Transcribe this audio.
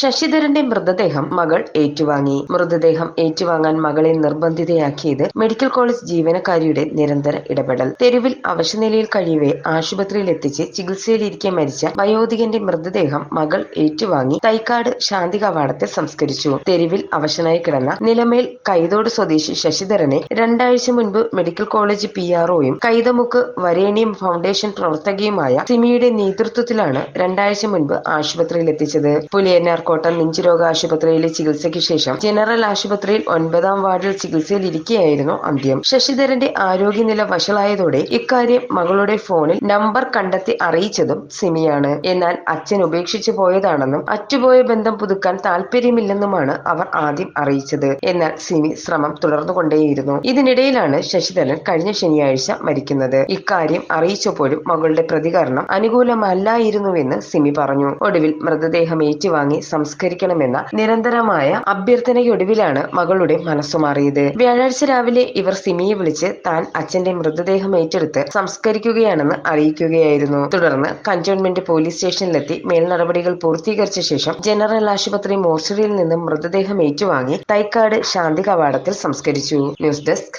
ശശിധരന്റെ മൃതദേഹം മകൾ ഏറ്റുവാങ്ങി. മൃതദേഹം ഏറ്റുവാങ്ങാൻ മകളെ നിർബന്ധിതയാക്കിയത് മെഡിക്കൽ കോളേജ് ജീവനക്കാരിയുടെ നിരന്തര ഇടപെടൽ. തെരുവിൽ അവശനിലയിൽ കഴിയവെ ആശുപത്രിയിൽ എത്തിച്ച് ചികിത്സയിലിരിക്കെ മരിച്ച വയോധികന്റെ മൃതദേഹം മകൾ ഏറ്റുവാങ്ങി തൈക്കാട് ശാന്തി കവാടത്തിൽ സംസ്കരിച്ചു. തെരുവിൽ അവശനായി കിടന്ന നിലമേൽ കൈതോട് സ്വദേശി ശശിധരനെ രണ്ടാഴ്ച മുൻപ് മെഡിക്കൽ കോളേജ് പി ആർഒയും കൈതമുക്ക് വരേണ്യം ഫൗണ്ടേഷൻ പ്രവർത്തകയുമായ സിമിയുടെ നേതൃത്വത്തിലാണ് രണ്ടാഴ്ച മുൻപ് ആശുപത്രിയിൽ എത്തിച്ചത് പുലിയന്നാർ കോട്ടം നെഞ്ചുരോഗ ആശുപത്രിയിലെ ചികിത്സയ്ക്ക് ശേഷം ജനറൽ ആശുപത്രിയിൽ ഒൻപതാം വാർഡിൽ ചികിത്സയിലിരിക്കെയായിരുന്നു അന്ത്യം. ശശിധരന്റെ ആരോഗ്യനില വഷളായതോടെ ഇക്കാര്യം മകളുടെ ഫോണിൽ നമ്പർ കണ്ടെത്തി അറിയിച്ചതും സിമിയാണ്. എന്നാൽ അച്ഛൻ ഉപേക്ഷിച്ചു പോയതാണെന്നും അറ്റുപോയ ബന്ധം പുതുക്കാൻ താല്പര്യമില്ലെന്നുമാണ് അവർ ആദ്യം അറിയിച്ചത്. എന്നാൽ സിമി ശ്രമം തുടർന്നുകൊണ്ടേയിരുന്നു. ഇതിനിടയിലാണ് ശശിധരൻ കഴിഞ്ഞ ശനിയാഴ്ച മരിക്കുന്നത്. ഇക്കാര്യം അറിയിച്ചപ്പോഴും മകളുടെ പ്രതികരണം അനുകൂലമല്ലായിരുന്നുവെന്ന് സിമി പറഞ്ഞു. ഒടുവിൽ മൃതദേഹം ഏറ്റുവാങ്ങി സംസ്കരിക്കണമെന്ന നിരന്തരമായ അഭ്യർത്ഥനയ്ക്കൊടുവിലാണ് മകളുടെ മനസ്സു മാറിയത്. വ്യാഴാഴ്ച രാവിലെ ഇവർ സിമിയെ വിളിച്ച് താൻ അച്ഛന്റെ മൃതദേഹം ഏറ്റെടുത്ത് സംസ്കരിക്കുകയാണെന്ന് അറിയിക്കുകയായിരുന്നു. തുടർന്ന് കന്റോൺമെന്റ് പോലീസ് സ്റ്റേഷനിലെത്തി മേൽനടപടികൾ പൂർത്തീകരിച്ച ശേഷം ജനറൽ ആശുപത്രി മോർച്ചറിയിൽ നിന്നും മൃതദേഹം ഏറ്റുവാങ്ങി തൈക്കാട് ശാന്തി കവാടത്തിൽ സംസ്കരിച്ചു. News desk